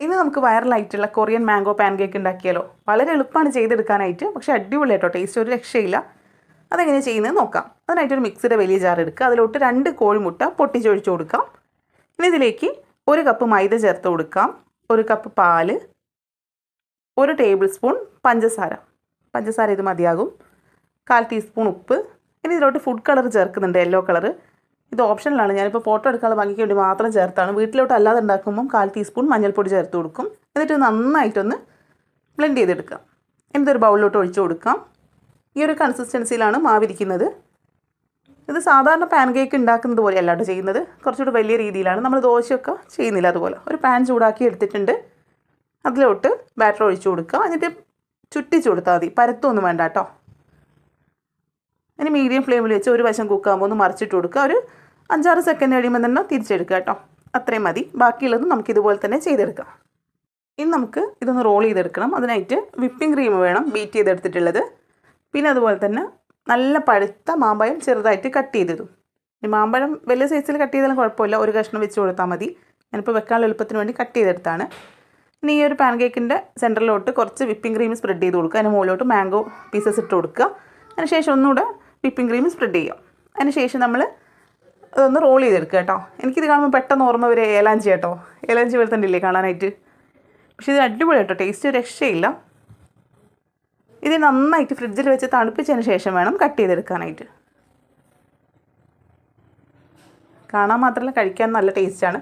ഇന്ന് നമുക്ക് വൈറലായിട്ടുള്ള Korean mango pancake ഉണ്ടാക്കിയാലോ? വളരെ എളുപ്പമാണ് ചെയ്തെടുക്കാനായിട്ട് പക്ഷേ അടിപൊളി കേട്ടോ ടേസ്റ്റ് ഒരു രക്ഷയില്ല. അതെങ്ങനെ ചെയ്യുന്നത് നോക്കാം. അതിനായിട്ട് ഒരു മിക്സിയുടെ വലിയ ജാർ എടുക്കുക. അതിലോട്ട് രണ്ട് കോഴിമുട്ട പൊട്ടിച്ചൊഴിച്ച് കൊടുക്കാം. ഇനി ഇതിലേക്ക് ഒരു കപ്പ് മൈദ ചേർത്ത് കൊടുക്കാം. ഒരു കപ്പ് പാൽ. ഒരു ടേബിൾ സ്പൂൺ പഞ്ചസാര. പഞ്ചസാര ഇത് മതിയാകും. കാൽ ടീസ്പൂൺ ഉപ്പ്. ഇനി ഇതിലോട്ട് ഫുഡ് കളർ ചേർക്കുന്നുണ്ട് യെല്ലോ കളർ ഇത് ഓപ്ഷനിലാണ്. ഞാനിപ്പോൾ ഫോട്ടോ എടുക്കാനുള്ള ഭംഗിക്ക് വേണ്ടി മാത്രം ചേർത്താണ്. വീട്ടിലോട്ട് അല്ലാതെ ഉണ്ടാക്കുമ്പം കാൽ ടീസ്പൂൺ മഞ്ഞൾപ്പൊടി ചേർത്ത് കൊടുക്കും. എന്നിട്ട് നന്നായിട്ടൊന്ന് ബ്ലെൻഡ് ചെയ്തെടുക്കാം. എന്നിട്ടൊരു ബൗളിലോട്ട് ഒഴിച്ചു കൊടുക്കാം. ഈ ഒരു കൺസിസ്റ്റൻസിയിലാണ് മാവിരിക്കുന്നത്. ഇത് സാധാരണ പാൻ കേക്ക് ഉണ്ടാക്കുന്നത് പോലെ അല്ലാട്ടോ ചെയ്യുന്നത്. കുറച്ചുകൂടി വലിയ രീതിയിലാണ്. നമ്മൾ ദോശയൊക്കെ ചെയ്യുന്നില്ല അതുപോലെ. ഒരു പാൻ ചൂടാക്കി എടുത്തിട്ടുണ്ട്. അതിലോട്ട് ബാറ്റർ ഒഴിച്ചു കൊടുക്കുക എന്നിട്ട് ചുറ്റിച്ചു കൊടുത്താൽ മതി. പരത്തൊന്നും വേണ്ട കേട്ടോ. ഇനി മീഡിയം ഫ്ലെയിമിൽ വെച്ച് ഒരു വശം കുക്കാകുമ്പോൾ ഒന്ന് മറിച്ചിട്ട് കൊടുക്കുക. ഒരു അഞ്ചാറ് സെക്കൻഡ് കഴിയുമ്പോൾ തന്നെ തിരിച്ചെടുക്കുക കേട്ടോ. അത്രയും മതി. ബാക്കിയുള്ളത് നമുക്ക് ഇതുപോലെ തന്നെ ചെയ്തെടുക്കാം. ഇനി നമുക്ക് ഇതൊന്ന് റോൾ ചെയ്തെടുക്കണം. അതിനായിട്ട് വിപ്പിംഗ് ക്രീം വേണം ബീറ്റ് ചെയ്തെടുത്തിട്ടുള്ളത്. പിന്നെ അതുപോലെ തന്നെ നല്ല പഴുത്ത മാമ്പഴം ചെറുതായിട്ട് കട്ട് ചെയ്തിടും. മാമ്പഴം വലിയ സൈസിൽ കട്ട് ചെയ്താലും കുഴപ്പമില്ല. ഒരു കഷ്ണം വെച്ച് കൊടുത്താൽ മതി. ഞാനിപ്പോൾ വെക്കാനുള്ള എളുപ്പത്തിന് വേണ്ടി കട്ട് ചെയ്തെടുത്താണ്. ഇനി ഈ ഒരു പാൻ കേക്കിന്റെ സെന്ററിലോട്ട് കുറച്ച് വിപ്പിംഗ് ക്രീം സ്പ്രെഡ് ചെയ്ത് കൊടുക്കുക. അതിന് മുകളിലോട്ട് മാംഗോ പീസസ് ഇട്ട് കൊടുക്കുക. അതിനുശേഷം ഒന്നുകൂടെ വിപ്പിംഗ് ക്രീം സ്പ്രെഡ് ചെയ്യാം അതിനുശേഷം നമ്മൾ അതൊന്ന് റോൾ ചെയ്തെടുക്കുക കേട്ടോ. എനിക്കിത് കാണുമ്പോൾ പെട്ടെന്ന് ഓർമ്മ വരെ ഏലാഞ്ചി കേട്ടോ. ഏലാഞ്ചി വരുത്തണ്ടില്ലേ കാണാനായിട്ട്. പക്ഷേ ഇത് അടിപൊളി കേട്ടോ. ടേസ്റ്റ് രക്ഷയില്ല. ഇത് നന്നായിട്ട് ഫ്രിഡ്ജിൽ വെച്ച് തണുപ്പിച്ചതിന് ശേഷം വേണം കട്ട് ചെയ്തെടുക്കാനായിട്ട്. കാണാൻ മാത്രമല്ല കഴിക്കാൻ നല്ല ടേസ്റ്റാണ്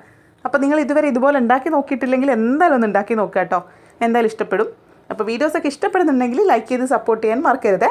അപ്പോൾ നിങ്ങൾ ഇതുവരെ ഇതുപോലെ ഉണ്ടാക്കി നോക്കിയിട്ടില്ലെങ്കിൽ എന്തായാലും ഒന്ന് ഉണ്ടാക്കി നോക്കുക കേട്ടോ. എന്തായാലും ഇഷ്ടപ്പെടും. അപ്പോൾ വീഡിയോസൊക്കെ ഇഷ്ടപ്പെടുന്നുണ്ടെങ്കിൽ ലൈക്ക് ചെയ്ത് സപ്പോർട്ട് ചെയ്യാൻ മറക്കരുതേ.